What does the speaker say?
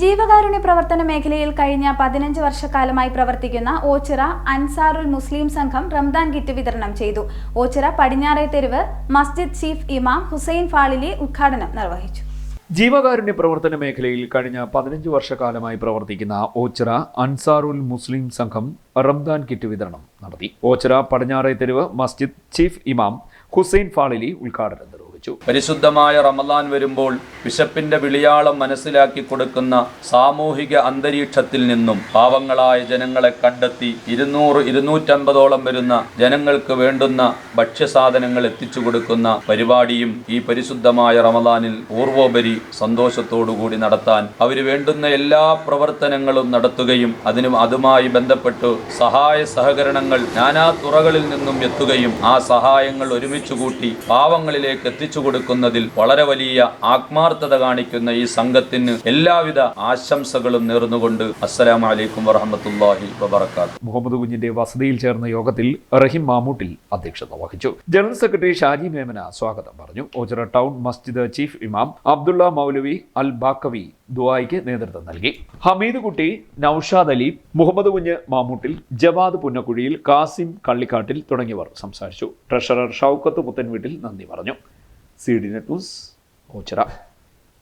ജീവകാരുണ്യ പ്രവർത്തന മേഖലയിൽ കഴിഞ്ഞ പതിനഞ്ച് വർഷക്കാലമായി പ്രവർത്തിക്കുന്ന ഓച്ചിറ അൻസാറുൽ മുസ്ലിം സംഘം റംദാൻ കിറ്റ് വിതരണം ചെയ്തു. ഓച്ചിറ പടിഞ്ഞാറേ തെരുവ് മസ്ജിദ് ചീഫ് ഇമാം ഹുസൈൻ ഫാളിലി ഉദ്ഘാടനം നിർവഹിച്ചു. ജീവകാരുണ്യ പ്രവർത്തന മേഖലയിൽ കഴിഞ്ഞ പതിനഞ്ച് വർഷക്കാലമായി പ്രവർത്തിക്കുന്ന ഓച്ചിറ അൻസാറുൽ മുസ്ലിം സംഘം റംദാൻ കിറ്റ് വിതരണം നടത്തി. ഓച്ചിറ പടിഞ്ഞാറേ തെരുവ് മസ്ജിദ് ചീഫ് ഇമാം ഹുസൈൻ ഫാളിലി ഉദ്ഘാടനം നിർവഹിച്ചു പരിശുദ്ധമായ റമദാൻ വരുമ്പോൾ വിശപ്പിന്റെ വിളിയാളം മനസ്സിലാക്കി കൊടുക്കുന്ന സാമൂഹിക അന്തരീക്ഷത്തിൽ നിന്നും പാവങ്ങളായ ജനങ്ങളെ കണ്ടെത്തി ഇരുന്നൂറ് ഇരുന്നൂറ്റമ്പതോളം വരുന്ന ജനങ്ങൾക്ക് വേണ്ടുന്ന ഭക്ഷ്യസാധനങ്ങൾ എത്തിച്ചു കൊടുക്കുന്ന പരിപാടിയും ഈ പരിശുദ്ധമായ റമദാനിൽ പൂർവോപരി സന്തോഷത്തോടുകൂടി നടത്താൻ അവർ വേണ്ടുന്ന എല്ലാ പ്രവർത്തനങ്ങളും നടത്തുകയും അതിനും അതുമായി ബന്ധപ്പെട്ട് സഹായ സഹകരണങ്ങൾ നാനാ തുറകളിൽ നിന്നും എത്തുകയും ആ സഹായങ്ങൾ ഒരുമിച്ച് കൂട്ടി പാവങ്ങളിലേക്ക് എത്തിച്ചു കൊടുക്കുന്നതിൽ വളരെ വലിയ ആത്മാർത്ഥത കാണിക്കുന്ന ഈ സംഘത്തിന് എല്ലാവിധ ആശംസകളും നേർന്നുകൊണ്ട് അസ്സലാമു അലൈക്കും വറഹമത്തല്ലാഹി വബർക്കാത്ത് മുഹമ്മദ് കുഞ്ഞിന്റെ വസതിയിൽ ചേർന്ന യോഗത്തിൽ റഹിം മാമൂട്ടിൽ അധ്യക്ഷത വഹിച്ചു. ജനറൽ സെക്രട്ടറി ഷാജി മേമന സ്വാഗതം പറഞ്ഞു. ഓച്ചിറ ടൗൺ മസ്ജിദ് ചീഫ് ഇമാം അബ്ദുള്ള മൗലവി അൽ ബാക്കവി ദുബായിക്ക് നേതൃത്വം നൽകി. ഹമീദ് കുട്ടി നൌഷാദ് അലി മുഹമ്മദ് കുഞ്ഞ് മാമൂട്ടിൽ ജവാദ് പുന്നക്കുഴിയിൽ കാസിം കള്ളിക്കാട്ടിൽ തുടങ്ങിയവർ സംസാരിച്ചു. ട്രഷറർ ഷൗക്കത്ത് പുത്തൻവീട്ടിൽ നന്ദി പറഞ്ഞു. CD net news ఓచరా